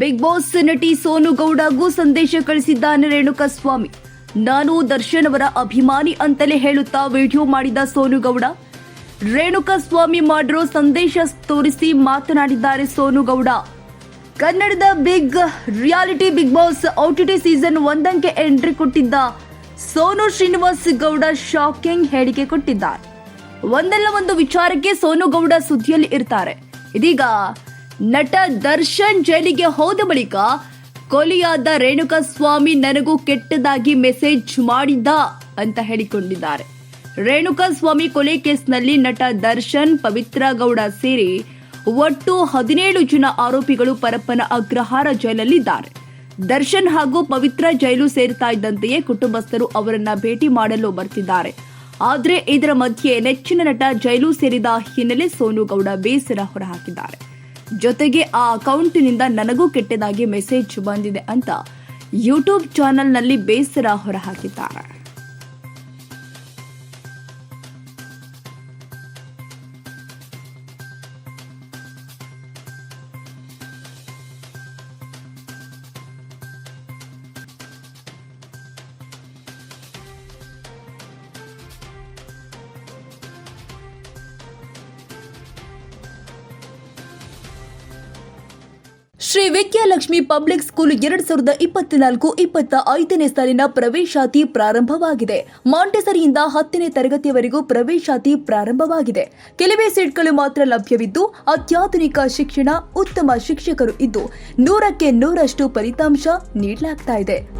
Big boss ನಟಿ ಸೋನು ಗೌಡಗೂ ಸಂದೇಶ ಕಳಿಸಿದ್ದಾನೆ ರೇಣುಕಸ್ವಾಮಿ. ನಾನು ದರ್ಶನ್ ಅವರ ಅಭಿಮಾನಿ ಅಂತಲೇ ಹೇಳುತ್ತಾ ವಿಡಿಯೋ ಮಾಡಿದ ಸೋನು ಗೌಡ. ರೇಣುಕಸ್ವಾಮಿ ಮಾಡಿರೋ ಸಂದೇಶ ತೋರಿಸಿ ಮಾತನಾಡಿದ್ದಾರೆ ಸೋನು ಗೌಡ. ಕನ್ನಡದ big, reality big boss OTT season ಒಂದಕ್ಕೆ ಎಂಟ್ರಿ ಕೊಟ್ಟಿದ್ದ ಸೋನು ಶ್ರೀನಿವಾಸ್ ಗೌಡ ಶಾಕಿಂಗ್ ಹೇಳಿಕೆ ಕೊಟ್ಟಿದ್ದಾರೆ. ಒಂದಲ್ಲ ಒಂದು ವಿಚಾರಕ್ಕೆ ಸೋನು ಗೌಡ ಸುದ್ದಿಯಲ್ಲಿ ಇರ್ತಾರೆ. ಇದೀಗ ನಟ ದರ್ಶನ್ ಜೈಲಿಗೆ ಹೋದ ಬಳಿಕ ಕೊಲೆಯಾದ ರೇಣುಕಸ್ವಾಮಿ ನನಗೂ ಕೆಟ್ಟದಾಗಿ ಮೆಸೇಜ್ ಮಾಡಿದ್ದ ಅಂತ ಹೇಳಿಕೊಂಡಿದ್ದಾರೆ. ರೇಣುಕಸ್ವಾಮಿ ಕೊಲೆ ಕೇಸ್ನಲ್ಲಿ ನಟ ದರ್ಶನ್, ಪವಿತ್ರ ಗೌಡ ಸೇರಿ ಒಟ್ಟು ಹದಿನೇಳು ಜನ ಆರೋಪಿಗಳು ಪರಪ್ಪನ ಅಗ್ರಹಾರ ಜೈಲಲ್ಲಿದ್ದಾರೆ. ದರ್ಶನ್ ಹಾಗೂ ಪವಿತ್ರ ಜೈಲು ಸೇರ್ತಾ ಇದ್ದಂತೆಯೇ ಕುಟುಂಬಸ್ಥರು ಅವರನ್ನ ಭೇಟಿ ಮಾಡಲು ಬರ್ತಿದ್ದಾರೆ. ಆದರೆ ಇದರ ಮಧ್ಯೆ ನೆಚ್ಚಿನ ನಟ ಜೈಲು ಸೇರಿದ ಹಿನ್ನೆಲೆ ಸೋನು ಗೌಡ ಬೇಸರ ಹೊರಹಾಕಿದ್ದಾರೆ. ಜೊತೆಗೆ ಆ ಅಕೌಂಟಿನಿಂದ ನನಗೂ ಕೆಟ್ಟದಾಗಿ ಮೆಸೇಜ್ ಬಂದಿದೆ ಅಂತ ಯೂಟ್ಯೂಬ್ ಚಾನೆಲ್ನಲ್ಲಿ ಬೇಸರ ಹೊರಹಾಕಿದ್ದಾರೆ. ಶ್ರೀ ವಿದ್ಯಾಲಕ್ಷ್ಮಿ ಪಬ್ಲಿಕ್ ಸ್ಕೂಲ್ ಎರಡ್ ಸಾವಿರದ ಇಪ್ಪತ್ನಾಲ್ಕು ಇಪ್ಪತ್ತ ಐದನೇ ಸಾಲಿನ ಪ್ರವೇಶಾತಿ ಪ್ರಾರಂಭವಾಗಿದೆ. ಮಾಂಟೆಸರಿಯಿಂದ ಹತ್ತನೇ ತರಗತಿಯವರೆಗೂ ಪ್ರವೇಶಾತಿ ಪ್ರಾರಂಭವಾಗಿದೆ. ಕೆಲವೇ ಸೀಟ್ಗಳು ಮಾತ್ರ ಲಭ್ಯವಿದ್ದು, ಅತ್ಯಾಧುನಿಕ ಶಿಕ್ಷಣ, ಉತ್ತಮ ಶಿಕ್ಷಕರು ಇದ್ದು, ನೂರಕ್ಕೆ ನೂರಷ್ಟು ಫಲಿತಾಂಶ ನೀಡಲಾಗ್ತಾ ಇದೆ.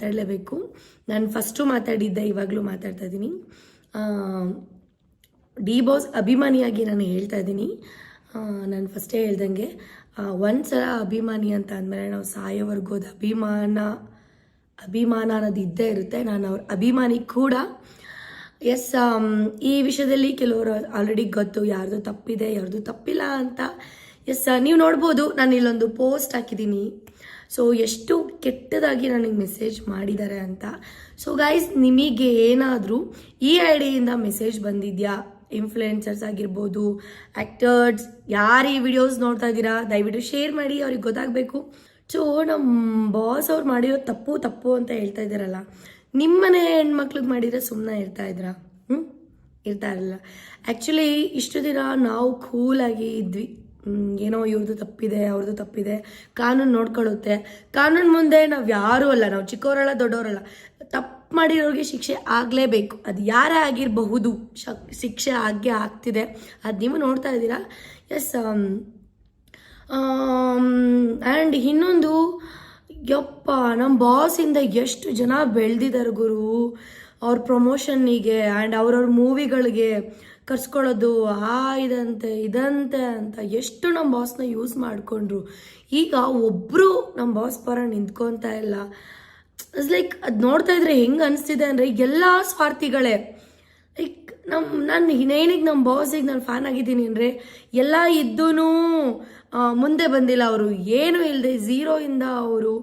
ಮಾತಾಡಲೇಬೇಕು. ನಾನು ಫಸ್ಟು ಮಾತಾಡಿದ್ದೆ, ಇವಾಗಲೂ ಮಾತಾಡ್ತಾ ಇದ್ದೀನಿ. ಡಿ ಬಾಸ್ ಅಭಿಮಾನಿಯಾಗಿ ನಾನು ಹೇಳ್ತಾ ಇದ್ದೀನಿ. ನಾನು ಫಸ್ಟೇ ಹೇಳ್ದಂಗೆ ಒಂದು ಸಲ ಅಭಿಮಾನಿ ಅಂತ ಅಂದಮೇಲೆ ನಾವು ಸಾಯೋವರೆಗೂ ಅದು ಅಭಿಮಾನ ಅಭಿಮಾನ ಅನ್ನೋದು ಇದ್ದೇ ಇರುತ್ತೆ. ನಾನು ಅವ್ರ ಅಭಿಮಾನಿ ಕೂಡ ಎಸ್ ಈ ವಿಷಯದಲ್ಲಿ ಕೆಲವರು ಆಲ್ರೆಡಿ ಗೊತ್ತು, ಯಾರ್ದು ತಪ್ಪಿದೆ, ಯಾರ್ದು ತಪ್ಪಿಲ್ಲ ಅಂತ. ಎಸ್ ನೀವು ನೋಡ್ಬೋದು, ನಾನು ಇಲ್ಲೊಂದು ಪೋಸ್ಟ್ ಹಾಕಿದ್ದೀನಿ. ಸೊ ಎಷ್ಟು ಕೆಟ್ಟದಾಗಿ ನನಗೆ ಮೆಸೇಜ್ ಮಾಡಿದ್ದಾರೆ ಅಂತ. ಸೊ ಗೈಸ್ ನಿಮಗೆ ಏನಾದರೂ ಈ ಐಡಿಯಿಂದ ಮೆಸೇಜ್ ಬಂದಿದೆಯಾ? ಇನ್ಫ್ಲುಯೆನ್ಸರ್ಸ್ ಆಗಿರ್ಬೋದು ಆ್ಯಕ್ಟರ್ಸ್ ಯಾರು ಈ ವಿಡಿಯೋಸ್ ನೋಡ್ತಾ ಇದ್ದೀರಾ? ದಯವಿಟ್ಟು ಶೇರ್ ಮಾಡಿ, ಅವ್ರಿಗೆ ಗೊತ್ತಾಗಬೇಕು. ಸೊ ನಮ್ಮ ಬಾಸ್ ಅವ್ರು ಮಾಡಿರೋ ತಪ್ಪು ತಪ್ಪು ಅಂತ ಹೇಳ್ತಾ ಇದ್ದಾರಲ್ಲ ನಿಮ್ಮನೆ ಹೆಣ್ಮಕ್ಳಿಗೆ ಮಾಡಿದರೆ ಸುಮ್ಮನೆ ಇರ್ತಾ ಇದ್ರಾ? ಹ್ಞೂ ಇರ್ತಾ ಇರಲಿಲ್ಲ. ಆ್ಯಕ್ಚುಲಿ ಇಷ್ಟು ದಿನ ನಾವು ಕೂಲಾಗಿ ಇದ್ವಿ. ಏನೋ ಇವ್ರದ್ದು ತಪ್ಪಿದೆ ಅವ್ರದ್ದು ತಪ್ಪಿದೆ. ಕಾನೂನು ನೋಡ್ಕೊಳ್ಳುತ್ತೆ. ಕಾನೂನು ಮುಂದೆ ನಾವು ಯಾರೂ ಅಲ್ಲ, ನಾವು ಚಿಕ್ಕವರಲ್ಲ, ದೊಡ್ಡವರಲ್ಲ. ತಪ್ಪು ಮಾಡಿರೋರಿಗೆ ಶಿಕ್ಷೆ ಆಗಲೇಬೇಕು. ಅದು ಯಾರೇ ಆಗಿರಬಹುದು, ಶಕ್, ಶಿಕ್ಷೆ ಆಗೇ ಆಗ್ತಿದೆ. ಅದು ನೀವು ನೋಡ್ತಾ ಇದ್ದೀರಾ? ಎಸ್ ಆ್ಯಂಡ್ ಇನ್ನೊಂದು, ಯಪ್ಪ ನಮ್ಮ ಬಾಸಿಂದ ಎಷ್ಟು ಜನ ಬೆಳೆದಿದ್ದಾರೆ ಗುರು. ಅವ್ರ ಪ್ರಮೋಷನ್ನಿಗೆ ಆ್ಯಂಡ್ ಅವ್ರವ್ರ ಮೂವಿಗಳಿಗೆ ಕರ್ಸ್ಕೊಳ್ಳೋದು, ಆ ಇದಂತೆ ಇದಂತೆ ಅಂತ ಎಷ್ಟು ನಮ್ಮ ಬಾಸ್ನ ಯೂಸ್ ಮಾಡಿಕೊಂಡ್ರು. ಈಗ ಒಬ್ಬರು ನಮ್ಮ ಬಾಸ್ ಪರ ನಿಂತ್ಕೊತಾ ಇಲ್ಲ. ಇಟ್ಸ್ ಲೈಕ್ ಅದು ನೋಡ್ತಾ ಇದ್ರೆ ಹೆಂಗೆ ಅನಿಸ್ತಿದೆ ಅಂದರೆ ಎಲ್ಲ ಸ್ವಾರ್ಥಿಗಳೇ. ಲೈಕ್ ನಮ್ಮ ನಾನು ಏನಿಗೆ ನಮ್ಮ ಬಾಸಿಗೆ ನಾನು ಫ್ಯಾನ್ ಆಗಿದ್ದೀನಿ ಅಂದರೆ ಎಲ್ಲ ಇದ್ದೂ ಮುಂದೆ ಬಂದಿಲ್ಲ ಅವರು. ಏನೂ ಇಲ್ಲದೆ ಝೀರೋಯಿಂದ ಅವರು.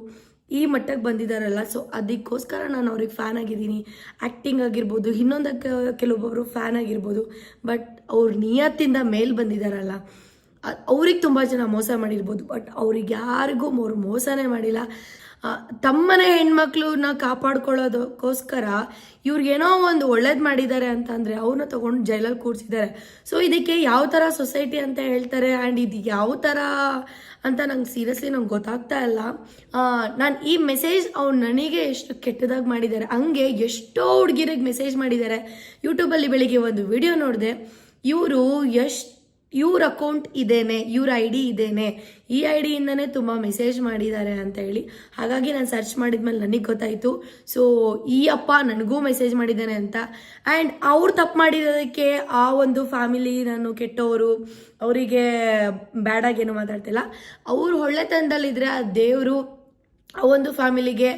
ಈ ಮಟ್ಟಕ್ಕೆ ಬಂದಿದ್ದಾರಲ್ಲ ಸೊ ಅದಕ್ಕೋಸ್ಕರ ನಾನು ಅವ್ರಿಗೆ ಫ್ಯಾನ್ ಆಗಿದ್ದೀನಿ. ಆ್ಯಕ್ಟಿಂಗ್ ಆಗಿರ್ಬೋದು, ಇನ್ನೊಂದಕ್ಕೆ ಕೆಲವೊಬ್ಬರು ಫ್ಯಾನ್ ಆಗಿರ್ಬೋದು ಬಟ್ ಅವ್ರ ನಿಯತ್ತಿಂದ ಮೇಲ್ ಬಂದಿದ್ದಾರಲ್ಲ ಅವ್ರಿಗೆ ತುಂಬ ಜನ ಮೋಸ ಮಾಡಿರ್ಬೋದು ಬಟ್ ಅವ್ರಿಗೆ ಯಾರಿಗೂ ಅವ್ರು ಮೋಸನೇ ಮಾಡಿಲ್ಲ. ತಮ್ಮನೆ ಹೆಣ್ಮಕ್ಳನ್ನ ಕಾಪಾಡ್ಕೊಳ್ಳೋದಕ್ಕೋಸ್ಕರ ಇವ್ರಿಗೇನೋ ಒಂದು ಒಳ್ಳೇದು ಮಾಡಿದ್ದಾರೆ ಅಂತ ಅಂದರೆ ಅವ್ರನ್ನ ತಗೊಂಡು ಜೈಲಲ್ಲಿ ಕೂರಿಸಿದ್ದಾರೆ. ಸೊ ಇದಕ್ಕೆ ಯಾವ ಥರ ಸೊಸೈಟಿ ಅಂತ ಹೇಳ್ತಾರೆ? ಆ್ಯಂಡ್ ಇದು ಯಾವ ಥರ ಅಂತ ನಂಗೆ ಸೀರಿಯಸ್ಲಿ ನಂಗೆ ಗೊತ್ತಾಗ್ತಾ ಇಲ್ಲ. ನಾನು ಈ ಮೆಸೇಜ್ ಅವ್ರು ನನಗೆ ಎಷ್ಟು ಕೆಟ್ಟದಾಗಿ ಮಾಡಿದ್ದಾರೆ. ಹಂಗೆ ಎಷ್ಟೋ ಹುಡುಗಿರಿಗೆ ಮೆಸೇಜ್ ಮಾಡಿದ್ದಾರೆ. ಯೂಟ್ಯೂಬಲ್ಲಿ ಬೆಳಿಗ್ಗೆ ಒಂದು ವಿಡಿಯೋ ನೋಡಿದೆ, ಇವರು ಎಷ್ಟು ಇವ್ರ ಅಕೌಂಟ್ ಇದೇನೆ, ಇವ್ರ ಐ ಡಿ ಇದೇನೆ. ಈ ಐ ಡಿಯಿಂದನೇ ತುಂಬ ಮೆಸೇಜ್ ಮಾಡಿದ್ದಾರೆ ಅಂತ ಹೇಳಿ. ಹಾಗಾಗಿ ನಾನು ಸರ್ಚ್ ಮಾಡಿದ್ಮೇಲೆ ನನಗೆ ಗೊತ್ತಾಯಿತು. ಸೊ ಈ ಅಪ್ಪ ನನಗೂ ಮೆಸೇಜ್ ಮಾಡಿದ್ದಾನೆ ಅಂತ. ಆ್ಯಂಡ್ ಅವ್ರು ತಪ್ಪು ಮಾಡಿರೋದಕ್ಕೆ ಆ ಒಂದು ಫ್ಯಾಮಿಲಿ ನಾನು ಕೆಟ್ಟವರು, ಅವರಿಗೆ ಬ್ಯಾಡಾಗಿ ಏನು ಮಾತಾಡ್ತಿಲ್ಲ. ಅವರು ಒಳ್ಳೆತನದಲ್ಲಿದ್ದರೆ ಆ ದೇವರು ಆ ಒಂದು ಫ್ಯಾಮಿಲಿಗೆ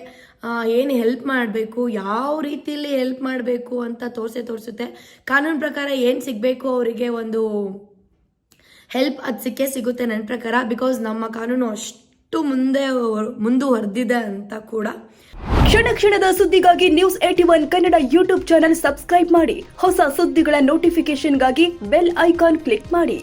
ಏನು ಹೆಲ್ಪ್ ಮಾಡಬೇಕು, ಯಾವ ರೀತಿಯಲ್ಲಿ ಹೆಲ್ಪ್ ಮಾಡಬೇಕು ಅಂತ ತೋರಿಸೇ ತೋರಿಸುತ್ತೆ. ಕಾನೂನು ಪ್ರಕಾರ ಏನು ಸಿಗಬೇಕು ಅವರಿಗೆ ಒಂದು ಹೆಲ್ಪ್ ಅದು ಸಿಕ್ಕೇ ಸಿಗುತ್ತೆ ನನ್ನ ಪ್ರಕಾರ ಬಿಕಾಸ್ ನಮ್ಮ ಕಾನೂನು ಅಷ್ಟು ಮುಂದೆ ಮುಂದುವರೆದಿದೆ ಅಂತ ಕೂಡ. ಕ್ಷಣ ಕ್ಷಣದ ಸುದ್ದಿಗಾಗಿ news eighty one Kannada YouTube channel subscribe ಮಾಡಿ. ಹೊಸ ಸುದ್ದಿಗಳ ನೋಟಿಫಿಕೇಶನ್ಗಾಗಿ ಬೆಲ್ ಐಕಾನ್ ಕ್ಲಿಕ್ ಮಾಡಿ.